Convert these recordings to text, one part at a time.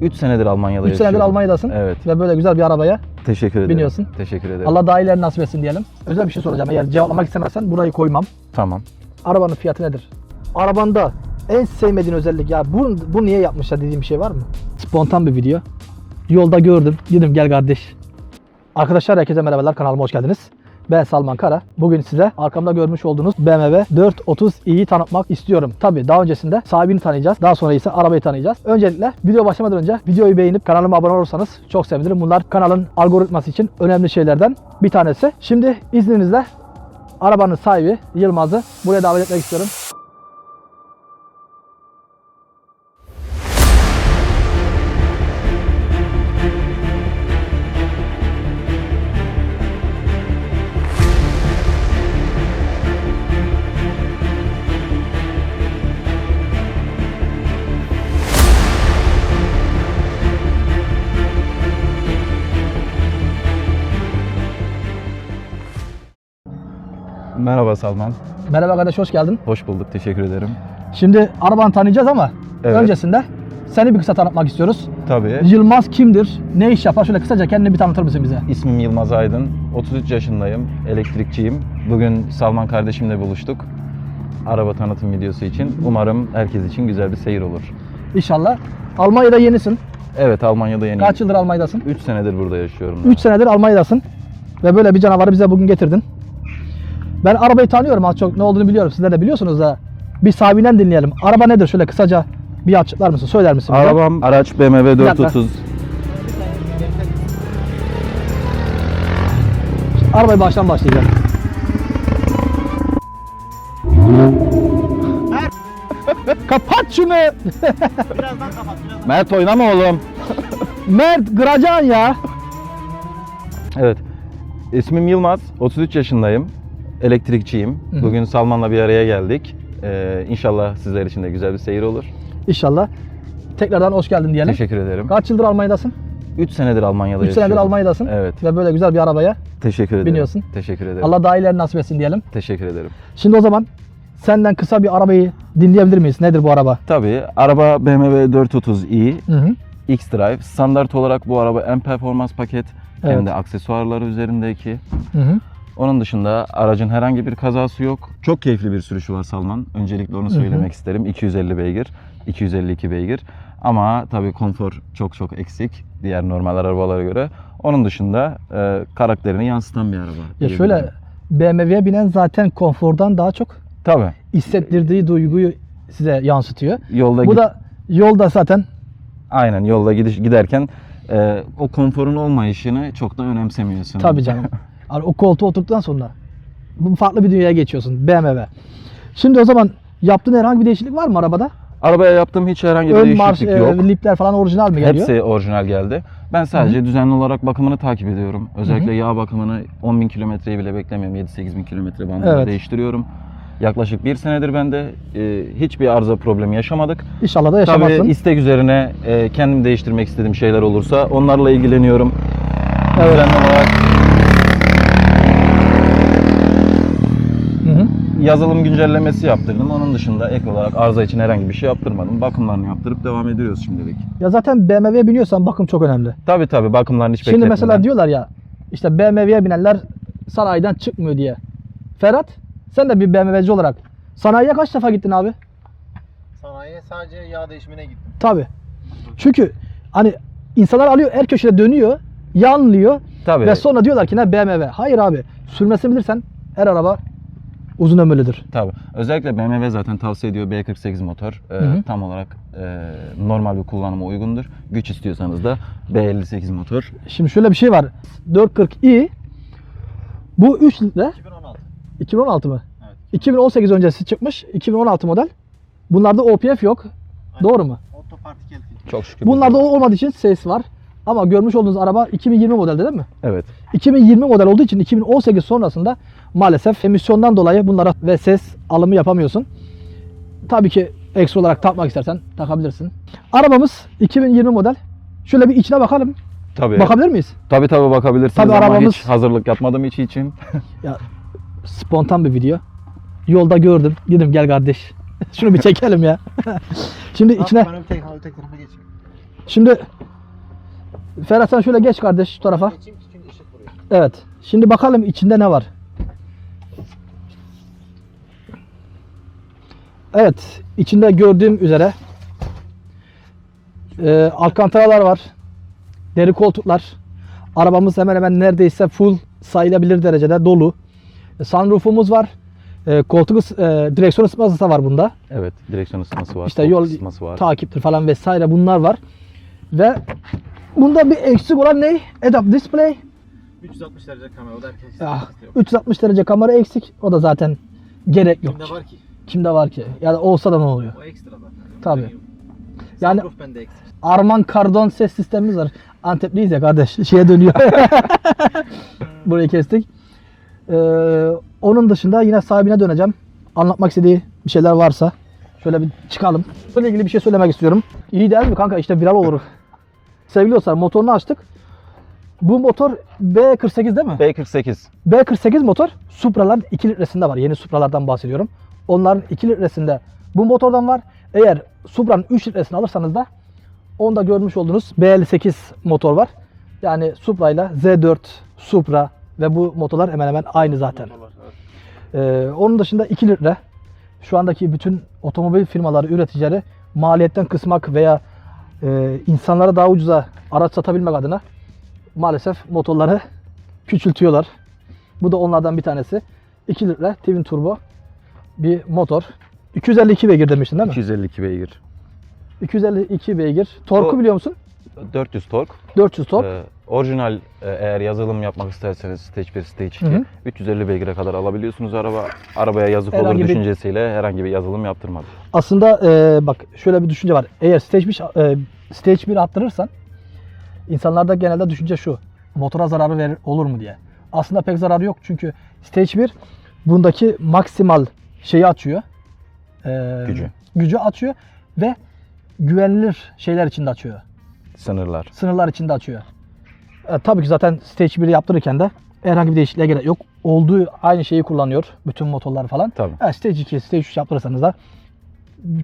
3 senedir Almanya'da 3 senedir yaşıyorum. Almanya'dasın. Evet. Ve böyle güzel bir arabaya Teşekkür ederim. Biniyorsun. Teşekkür ederim. Allah daha iyilerini nasip etsin diyelim. Özel bir şey soracağım. Eğer cevaplamak istemezsen burayı koymam. Tamam. Arabanın fiyatı nedir? Arabanda en sevmediğin özellik ya bu, bu niye yapmışlar dediğim bir şey var mı? Spontan bir video. Yolda gördüm. Dedim gel kardeş. Arkadaşlar herkese merhabalar kanalıma hoş geldiniz. Ben Salman Kara. Bugün size arkamda görmüş olduğunuz BMW 430i'yi tanıtmak istiyorum. Tabii daha öncesinde sahibini tanıyacağız. Daha sonra ise arabayı tanıyacağız. Öncelikle video başlamadan önce videoyu beğenip kanalıma abone olursanız çok sevinirim. Bunlar kanalın algoritması için önemli şeylerden bir tanesi. Şimdi izninizle arabanın sahibi Yılmaz'ı buraya davet etmek istiyorum. Merhaba Salman. Merhaba kardeş hoş geldin. Hoş bulduk. Teşekkür ederim. Şimdi arabanı tanıyacağız ama Evet. öncesinde seni bir kısa tanıtmak istiyoruz. Tabii. Yılmaz kimdir? Ne iş yapar? Şöyle kısaca kendini bir tanıtır mısın bize? İsmim Yılmaz Aydın. 33 yaşındayım. Elektrikçiyim. Bugün Salman kardeşimle buluştuk. Araba tanıtım videosu için. Umarım herkes için güzel bir seyir olur. İnşallah. Almanya'da yenisin. Evet Almanya'da yeni. Kaç yıldır Almanya'dasın? 3 senedir burada yaşıyorum. 3 senedir Almanya'dasın. Ve böyle bir canavarı bize bugün getirdin. Ben arabayı tanıyorum az çok ne olduğunu biliyorum. Sizler de biliyorsunuz da. Bir sahibinden dinleyelim. Araba nedir? Şöyle kısaca bir açıklar mısın? Söyler misin? bize? Arabam araç BMW Bir dakika. 430. Arabayı baştan başlayacağız. Kapat şunu. Mert oynama oğlum. Mert kıracaksın ya. Evet. İsmim Yılmaz. 33 yaşındayım. Elektrikçiyim. Hı hı. Bugün Salman'la bir araya geldik. Ee, inşallah sizler için de güzel bir seyir olur. İnşallah. Tekrardan hoş geldin diyelim. Teşekkür ederim. Kaç yıldır Almanya'dasın? 3 senedir Almanya'da 3 senedir. Almanya'dasın. Evet. Ve böyle güzel bir arabaya Teşekkür ederim. Biniyorsun. Teşekkür ederim. Allah daha iyilerini nasip etsin diyelim. Teşekkür ederim. Şimdi o zaman senden kısa bir arabayı dinleyebilir miyiz? Nedir bu araba? Tabii araba BMW 430i Hı hı. X-Drive. Standart olarak bu araba en performans paket Evet. hem de aksesuarları üzerindeki. Hı hı. Onun dışında aracın herhangi bir kazası yok. Çok keyifli bir sürüşü var Salman. Öncelikle onu söylemek isterim. 250 beygir, 252 beygir. Ama tabii konfor çok çok eksik diğer normal arabalara göre. Onun dışında e, karakterini yansıtan bir araba. Ya şöyle BMW'ye binen zaten konfordan daha çok Tabii. hissettirdiği duyguyu size yansıtıyor. Yolda Bu da yolda zaten aynen yolda gidiş giderken e, o konforun olmayışını çok da önemsemiyorsun. tabii canım. O koltuğa oturduktan sonra farklı bir dünyaya geçiyorsun BMW. Şimdi o zaman yaptığın herhangi bir değişiklik var mı arabada? Arabaya yaptığım hiç herhangi bir Ön marş, değişiklik yok. e, lipler falan orijinal mi geliyor? Hepsi orijinal geldi. Ben sadece düzenli olarak bakımını takip ediyorum. Özellikle yağ bakımını 10.000 kilometreyi bile beklemiyorum. 7-8 bin kilometre bandında Evet. değiştiriyorum. Yaklaşık bir senedir ben de e, hiçbir arıza problemi yaşamadık. İnşallah da yaşamazsın. Tabii istek üzerine e, kendim değiştirmek istediğim şeyler olursa onlarla ilgileniyorum. Evet. Düzenli olarak Hı hı. Yazılım güncellemesi yaptırdım. Onun dışında ek olarak arıza için herhangi bir şey yaptırmadım. Bakımlarını yaptırıp devam ediyoruz şimdilik. Ya zaten BMW'ye biniyorsan bakım çok önemli. Tabii tabii bakımlarını hiç Şimdi mesela diyorlar ya işte BMW'ye binenler sanayiden çıkmıyor diye. Ferhat sen de bir BMW'ci olarak sanayiye kaç defa gittin abi? Sanayiye sadece yağ değişimine gittim. Tabi. Çünkü hani insanlar alıyor her köşede dönüyor, yanlıyor Tabii. ve sonra diyorlar ki ne BMW. Hayır abi sürmesini bilirsen her araba uzun ömürlüdür. Tabii. Özellikle BMW zaten tavsiye ediyor B48 motor. Ee, Hı hı. Tam olarak e, normal bir kullanıma uygundur. Güç istiyorsanız da B58 motor. Şimdi şöyle bir şey var. 440i bu 3 litre 2016. 2016 mı? Evet. 2018 öncesi çıkmış. 2016 model. Bunlarda OPF yok. Aynen. Doğru mu? Otopartikel. Çok şükür. Bunlarda olmadığı için ses var. Ama görmüş olduğunuz araba 2020 model değil mi? Evet. 2020 model olduğu için 2018 sonrasında maalesef emisyondan dolayı bunlara ve ses alımı yapamıyorsun. Tabii ki ekstra olarak takmak istersen takabilirsin. Arabamız 2020 model. Şöyle bir içine bakalım. Tabii. Bakabilir miyiz? tabii tabii bakabilirsiniz Tabii ama arabamız- hiç hazırlık yapmadım hiç için. Ya spontan bir video. Yolda gördüm. Dedim gel kardeş. Şunu bir çekelim ya. Şimdi içine. Şimdi Ferhat sen şöyle geç kardeş şu tarafa. Evet. Şimdi bakalım içinde ne var. Evet. içinde gördüğüm üzere e, alkantaralar var. Deri koltuklar. Arabamız hemen hemen neredeyse full sayılabilir derecede dolu. E, sunroofumuz var. E, koltuk e, direksiyon ısıtması da var bunda. Evet, direksiyon ısıtması var. İşte yol ısıtması var. takiptir falan vesaire bunlar var. Ve bunda bir eksik olan ne? Head-up display. 360 derece kamera o da herkes Ah, istiyor. 360 derece kamera eksik. O da zaten gerek yok. Kimde var ki? Kimde var ki? Ya da olsa da ne oluyor? O ekstra zaten. Tabii. Yani Yani-. Arman Kardon ses sistemimiz var. Antepliyiz ya kardeş. Şeye dönüyor. Burayı kestik. Ee, onun dışında yine sahibine döneceğim. Anlatmak istediği bir şeyler varsa şöyle bir çıkalım. Bununla ilgili bir şey söylemek istiyorum. İyi değil mi kanka? İşte viral olur. Sevgili dostlar motorunu açtık. Bu motor B48 değil mi? B48. B48 motor Supra'ların 2 litresinde var. Yeni Supra'lardan bahsediyorum. Onların 2 litresinde bu motordan var. Eğer Supra'nın 3 litresini alırsanız da onda görmüş olduğunuz B58 motor var. Yani Supra ile Z4, Supra ve bu motorlar hemen hemen aynı zaten. Ee, onun dışında 2 litre şu andaki bütün otomobil firmaları, üreticileri maliyetten kısmak veya e, insanlara daha ucuza araç satabilmek adına maalesef motorları küçültüyorlar. Bu da onlardan bir tanesi. 2 litre twin turbo bir motor. 252 beygir demiştin değil mi? 252 beygir. 252 beygir. Torku O- biliyor musun? 400 tork. 400 tork. Ee, orijinal e, eğer yazılım yapmak isterseniz Stage 1, Stage 2 Hı hı. 350 beygire kadar alabiliyorsunuz araba. Arabaya yazık Herhangi olur bir- düşüncesiyle herhangi bir yazılım yaptırmadı. Aslında e, bak şöyle bir düşünce var. Eğer stage 1, e, stage 1 attırırsan insanlarda genelde düşünce şu. Motora zararı verir, olur mu diye. Aslında pek zararı yok çünkü stage 1 bundaki maksimal şeyi açıyor. E, Gücü. Gücü açıyor ve güvenilir şeyler içinde açıyor. Sınırlar. Sınırlar içinde açıyor. E, tabii ki zaten stage 1'i yaptırırken de herhangi bir değişikliğe gerek yok. Olduğu aynı şeyi kullanıyor. Bütün motorlar falan. Tabii. Ha, stage 2, stage 3 yaptırırsanız da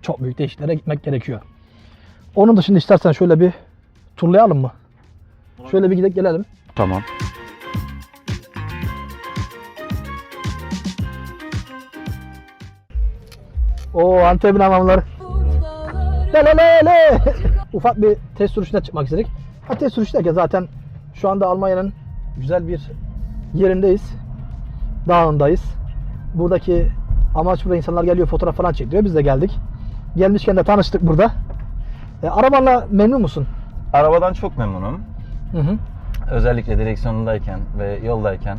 çok büyük değişikliklere gitmek gerekiyor. Onun dışında istersen şöyle bir turlayalım mı? Şöyle bir gidip gelelim. Tamam. O Antep'in hamamları. Le le le le. Ufak bir test sürüşüne çıkmak istedik. Ha, test sürüşü derken zaten şu anda Almanya'nın güzel bir yerindeyiz. Dağındayız. Buradaki amaç burada insanlar geliyor fotoğraf falan çekiyor. Biz de geldik. Gelmişken de tanıştık burada. E, arabanla memnun musun? Arabadan çok memnunum. Hı hı. Özellikle direksiyonundayken ve yoldayken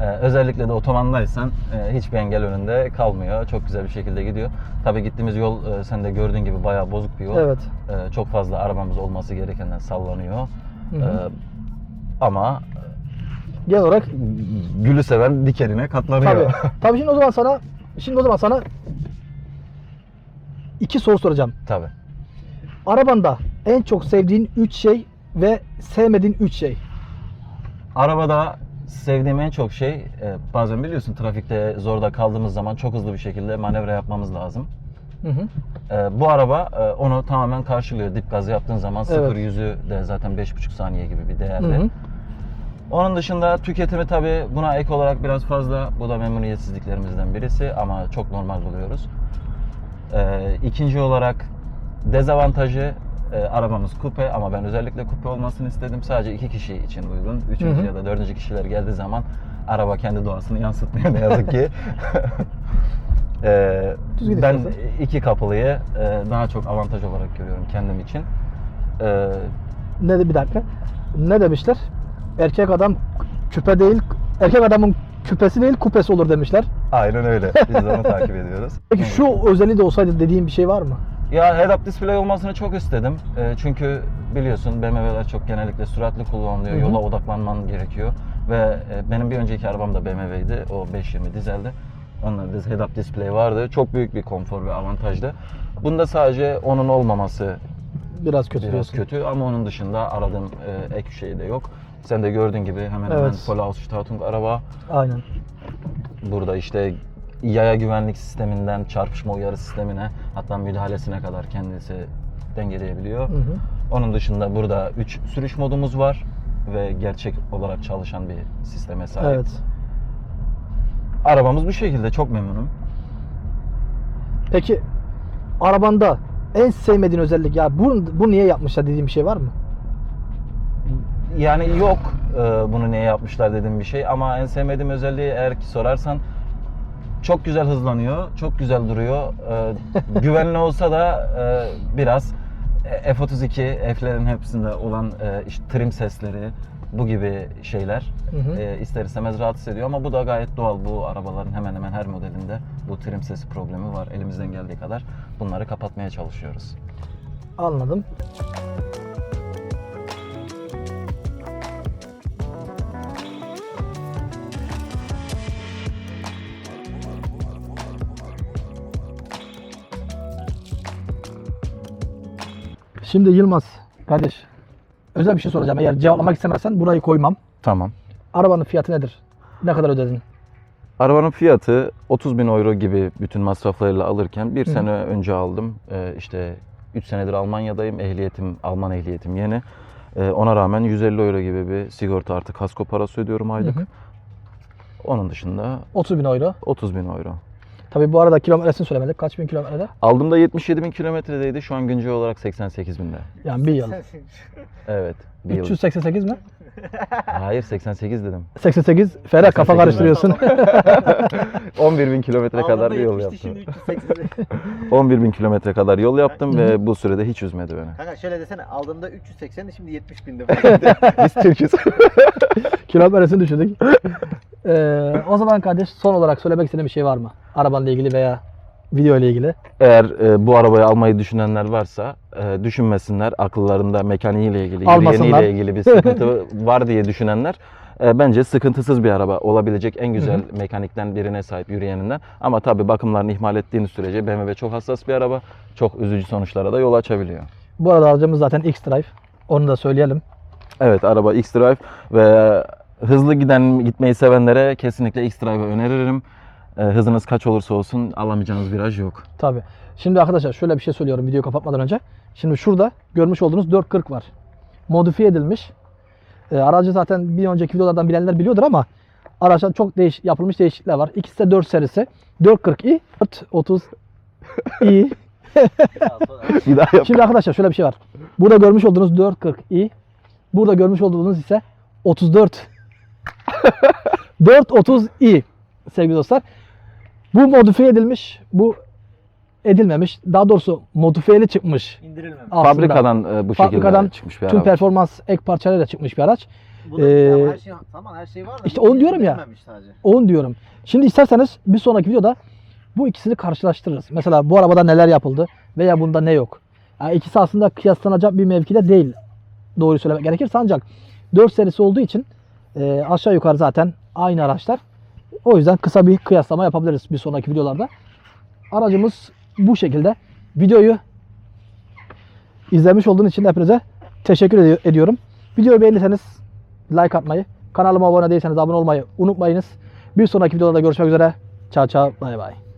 e, özellikle de otomandaysan e, hiçbir engel önünde kalmıyor. Çok güzel bir şekilde gidiyor. Tabii gittiğimiz yol e, sen de gördüğün gibi bayağı bozuk bir yol. Evet. E, çok fazla arabamız olması gerekenden sallanıyor. Hı hı. E, ama Genel olarak gülü seven dikenine katlanıyor. tabii. tabii şimdi o zaman sana şimdi o zaman sana iki soru soracağım. Tabii. Arabanda en çok sevdiğin 3 şey ve sevmediğin 3 şey. Arabada sevdiğim en çok şey e, bazen biliyorsun trafikte zorda kaldığımız zaman çok hızlı bir şekilde manevra yapmamız lazım. Hı hı. E, bu araba e, onu tamamen karşılıyor. Dip gazı yaptığın zaman Evet. 0 yüzü de zaten 5,5 saniye gibi bir Hı değerde. hı. Onun dışında tüketimi tabi buna ek olarak biraz fazla. Bu da memnuniyetsizliklerimizden birisi ama çok normal buluyoruz. E, ikinci olarak dezavantajı e, arabamız kupe ama ben özellikle kupe olmasını istedim. Sadece iki kişi için uygun. Üçüncü Hı hı. ya da dördüncü kişiler geldiği zaman araba kendi doğasını yansıtmıyor ne yazık ki. E, git ben istersen. iki kapılıyı e, daha çok avantaj olarak görüyorum kendim için. E, Ne de bir dakika. Ne demişler? Erkek adam küpe değil, erkek adamın küpesi değil kupesi olur demişler. aynen öyle. Biz de onu takip ediyoruz. Peki şu özelliği de olsaydı dediğin bir şey var mı? Ya head-up display olmasını çok istedim. E, çünkü biliyorsun BMW'ler çok genellikle süratli kullanılıyor. Hı hı. Yola odaklanman gerekiyor. Ve e, benim bir önceki arabam da BMW'ydi. O 520 dizeldi. Onlarda da head-up display vardı. Çok büyük bir konfor ve avantajdı. Bunda sadece onun olmaması Biraz kötü biraz diyorsun. kötü ama onun dışında aradığım e, ek şey de yok. Sen de gördüğün gibi hemen hemen Evet. Ausstattung araba. Aynen. Burada işte yaya güvenlik sisteminden çarpışma uyarı sistemine hatta müdahalesine kadar kendisi dengeleyebiliyor. Hı hı. Onun dışında burada 3 sürüş modumuz var ve gerçek olarak çalışan bir sisteme sahip. Evet. Arabamız bu şekilde çok memnunum. Peki arabanda en sevmediğin özellik ya bu, bu niye yapmışlar dediğin bir şey var mı? Yani yok e, bunu niye yapmışlar dediğim bir şey ama en sevmediğim özelliği eğer ki sorarsan çok güzel hızlanıyor, çok güzel duruyor. E, güvenli olsa da e, biraz e, F32, F'lerin hepsinde olan e, işte trim sesleri bu gibi şeyler Hı hı. e, ister istemez rahatsız ediyor ama bu da gayet doğal. Bu arabaların hemen hemen her modelinde bu trim sesi problemi var. Elimizden geldiği kadar bunları kapatmaya çalışıyoruz. Anladım. Şimdi Yılmaz kardeş özel bir şey soracağım. Eğer cevaplamak istemezsen burayı koymam. Tamam. Arabanın fiyatı nedir? Ne kadar ödedin? Arabanın fiyatı 30 bin euro gibi bütün masraflarıyla alırken bir Hı. sene önce aldım. Ee, işte 3 senedir Almanya'dayım. Ehliyetim, Alman ehliyetim yeni. Ee, ona rağmen 150 euro gibi bir sigorta artı kasko parası ödüyorum aylık. Hı hı. Onun dışında 30 bin euro. 30 bin euro. Tabii bu arada kilometresini söylemedik. Kaç bin kilometrede? Aldığımda 77 bin kilometredeydi. Şu an güncel olarak 88 binde. Yani bir yıl. Evet. Bir yıl. 388 mi? Hayır 88 dedim. 88. Ferah kafa 88 karıştırıyorsun. 11 bin kilometre kadar bir yol yaptım. Şimdi 380. 11 bin kilometre kadar yol yaptım ve bu sürede hiç üzmedi beni. Kanka şöyle desene aldığımda 380 şimdi 70 binde. Biz Türk'üz. Kilometresini düşürdük. Ee, o zaman kardeş son olarak söylemek istediğin bir şey var mı? Arabanla ilgili veya video ile ilgili. Eğer e, bu arabayı almayı düşünenler varsa e, düşünmesinler. Akıllarında mekaniğiyle ilgili, Almasınlar. yürüyeniyle ilgili bir sıkıntı var diye düşünenler e, bence sıkıntısız bir araba olabilecek en güzel mekanikten birine sahip yürüyeninden. Ama tabii bakımlarını ihmal ettiğiniz sürece BMW çok hassas bir araba. Çok üzücü sonuçlara da yol açabiliyor. Bu arada aracımız zaten X-Drive. Onu da söyleyelim. Evet araba X-Drive ve hızlı giden gitmeyi sevenlere kesinlikle X-Drive'ı öneririm. E, hızınız kaç olursa olsun alamayacağınız viraj yok. Tabi. Şimdi arkadaşlar şöyle bir şey söylüyorum videoyu kapatmadan önce. Şimdi şurada görmüş olduğunuz 440 var. Modifiye edilmiş. Ee, aracı zaten bir önceki videolardan bilenler biliyordur ama araçta çok değiş yapılmış değişiklikler var. İkisi de 4 serisi. 440i, 430i. Bir daha yap. Şimdi arkadaşlar şöyle bir şey var. Burada görmüş olduğunuz 440i. Burada görmüş olduğunuz ise 34. 430i sevgili dostlar. Bu modifiye edilmiş. Bu edilmemiş. Daha doğrusu modifiyeli çıkmış. İndirilmemiş. Aslında. Fabrikadan e, bu Fabrikadan şekilde çıkmış bir Tüm araba. performans ek parçalarıyla çıkmış bir araç. Bu da Ee, her şey tamam her şey var da. işte onu diyorum ya. Sadece. Onu diyorum. Şimdi isterseniz bir sonraki videoda bu ikisini karşılaştırırız. Mesela bu arabada neler yapıldı veya bunda ne yok. Yani ikisi aslında kıyaslanacak bir mevkide değil. Doğru söylemek gerekirse ancak 4 serisi olduğu için e, aşağı yukarı zaten aynı araçlar. O yüzden kısa bir kıyaslama yapabiliriz bir sonraki videolarda. Aracımız bu şekilde. Videoyu izlemiş olduğunuz için hepinize teşekkür edi- ediyorum. Videoyu beğenirseniz like atmayı, kanalıma abone değilseniz abone olmayı unutmayınız. Bir sonraki videoda görüşmek üzere. Ciao ciao, bay bay.